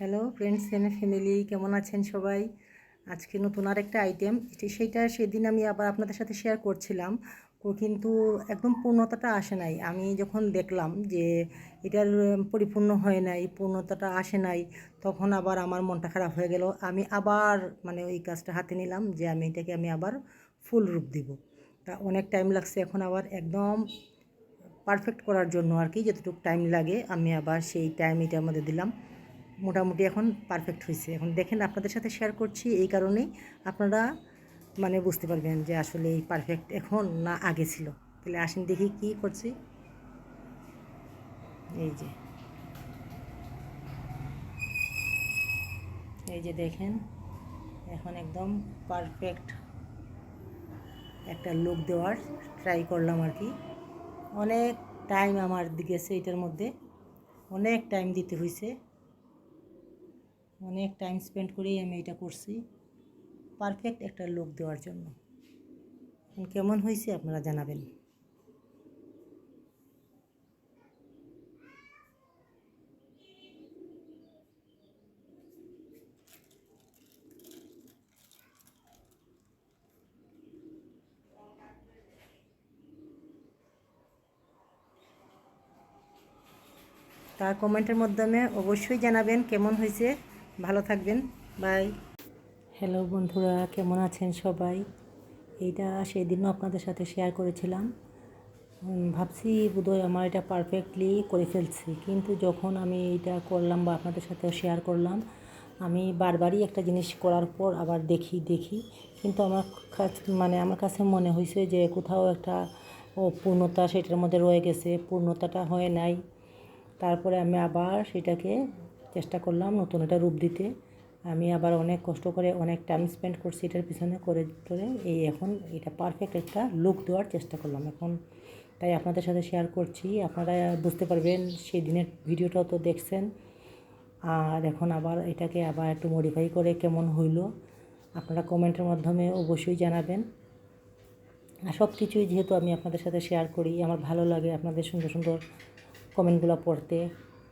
Hello friends and family কেমন আছেন সবাই? আজকে নতুন আরেকটা আইটেম সেইটা সেদিন আমি আবার আপনাদের সাথে শেয়ার করছিলাম। কিন্তু একদম পূর্ণতাটা আসে নাই। আমি যখন দেখলাম যে এটার পরিপূর্ণ হয় নাই, পূর্ণতাটা আসে নাই, তখন আবার আমার মনটা খারাপ হয়ে গেল। আমি আবার মানে ওই কাজটা হাতে নিলাম যে আমি এটাকে আমি আবার ফুল রূপ দিব। তা অনেক টাইম লাগছে এখন আবার একদম পারফেক্ট করার জন্য আর কি, যতটুকু টাইম লাগে, আমি আবার সেই টাইম এটার মধ্যে দিলাম। মোটামুটি এখন পারফেক্ট হয়েছে এখন দেখেন আপনাদের সাথে শেয়ার করছি, এই কারণেই আপনারা মানে বুঝতে পারবেন যে আসলে এই পারফেক্ট এখন না আগে ছিল। তাহলে আসেন দেখি কি করছি। এই যে। এই যে দেখেন, এখন একদম পারফেক্ট একটা লুক দেওয়ার ট্রাই করলাম আর কি। অনেক টাইম আমার গেছে এটার মধ্যে। অনেক টাইম দিতে হয়েছে অনেক টাইম স্পেন্ড করেই আমি এটা করছি। পারফেক্ট একটা লুক দেওয়ার জন্য। কেমন হয়েছে আপনারা জানাবেন। তার কমেন্টের মাধ্যমে অবশ্যই জানাবেন কেমন হয়েছে। ভালো থাকবেন বাই হ্যালো বন্ধুরা, কেমন আছেন সবাই? এইটা সেদিনও আপনাদের সাথে শেয়ার করেছিলাম। ভাবছি বোধহয় আমার এটা পারফেক্টলি করে ফেলছি। কিন্তু যখন আমি এটা করলাম বা আপনাদের সাথে শেয়ার করলাম, আমি বারবারই একটা জিনিস করার পর আবার দেখি দেখি। কিন্তু আমার কাছে মানে আমার কাছে মনে হয়েছে যে কোথাও একটা পূর্ণতা সেটার মধ্যে রয়ে গেছে। পূর্ণতাটা হয়ে নাই। তারপরে আমি আবার সেটাকে চেষ্টা করলাম নতুন একটা রূপ দিতে। আমি আবার অনেক কষ্ট করে অনেক টাইম স্পেন্ড করছি এটার পিছনে করে করে এই এখন এটা পারফেক্ট একটা লুক দেওয়ার চেষ্টা করলাম এখন। তাই আপনাদের সাথে শেয়ার করছি, আপনারা বুঝতে পারবেন সেই দিনের ভিডিওটাও তো দেখছেন। আর এখন আবার এটাকে আবার একটু মডিফাই করে কেমন হইল, আপনারা কমেন্টের মাধ্যমে অবশ্যই জানাবেন। আর সব কিছুই যেহেতু আমি আপনাদের সাথে শেয়ার করি, আমার ভালো লাগে আপনাদের সুন্দর সুন্দর কমেন্টগুলো পড়তে।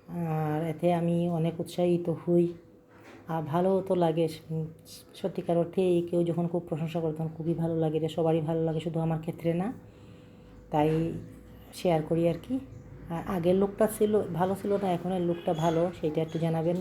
আর এতে আমি অনেক উৎসাহিত হই। আর ভালো তো লাগে, সত্যিকার অর্থে কেউ যখন খুব প্রশংসা করে তখন খুবই ভালো লাগে এটা সবারই ভালো লাগে, শুধু আমার ক্ষেত্রে না। তাই শেয়ার করি আর কি। আর আগের লোকটা ছিল, ভালো ছিল না এখনের লোকটা ভালো সেটা একটু জানাবেন।